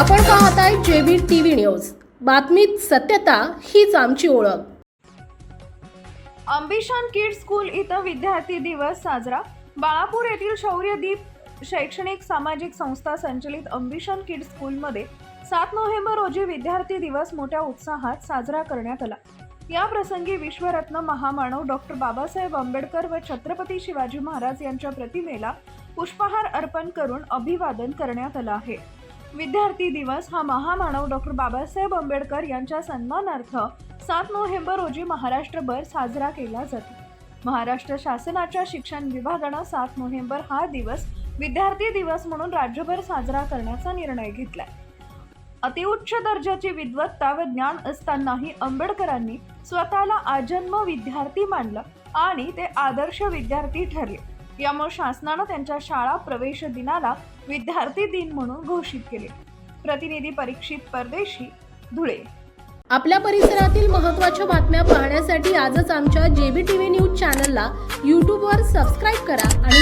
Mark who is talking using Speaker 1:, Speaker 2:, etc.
Speaker 1: आपण पाहत आहे जेबी टीव्ही न्यूज बातमीत सत्यता हीच आमची ओळख
Speaker 2: अंबिशान किड स्कूल इथं विद्यार्थी दिवस साजरा बाळापूर येथील शौर्यदीप शैक्षणिक सामाजिक संस्था संचलित अंबिशान किड स्कूलमध्ये सात नोव्हेंबर रोजी विद्यार्थी दिवस मोठ्या उत्साहात साजरा करण्यात आला या प्रसंगी विश्वरत्न महामानव डॉक्टर बाबासाहेब आंबेडकर व छत्रपती शिवाजी महाराज यांच्या प्रतिमेला पुष्पहार अर्पण करून अभिवादन करण्यात आलं आहे विद्यार्थी दिवस हा महामानव डॉक्टर बाबासाहेब आंबेडकर यांच्या सन्मानार्थ सात नोव्हेंबर रोजी महाराष्ट्रभर साजरा केला जातो महाराष्ट्र शासनाच्या शिक्षण विभागानं सात नोव्हेंबर हा दिवस विद्यार्थी दिवस म्हणून राज्यभर साजरा करण्याचा निर्णय घेतलाय अतिउच्च दर्जाची विद्वत्ता व ज्ञान असतानाही आंबेडकरांनी स्वतःला आजन्म विद्यार्थी मानलं आणि ते आदर्श विद्यार्थी ठरले यामुळे शासनानं त्यांच्या शाळा प्रवेश दिनाला विद्यार्थी दिन म्हणून घोषित केले प्रतिनिधी परीक्षित परदेशी धुळे
Speaker 1: आपल्या परिसरातील महत्त्वाच्या बातम्या पाहण्यासाठी आजच आमच्या जेबी टीव्ही न्यूज चॅनलला यूट्यूबवर सबस्क्राईब करा आणि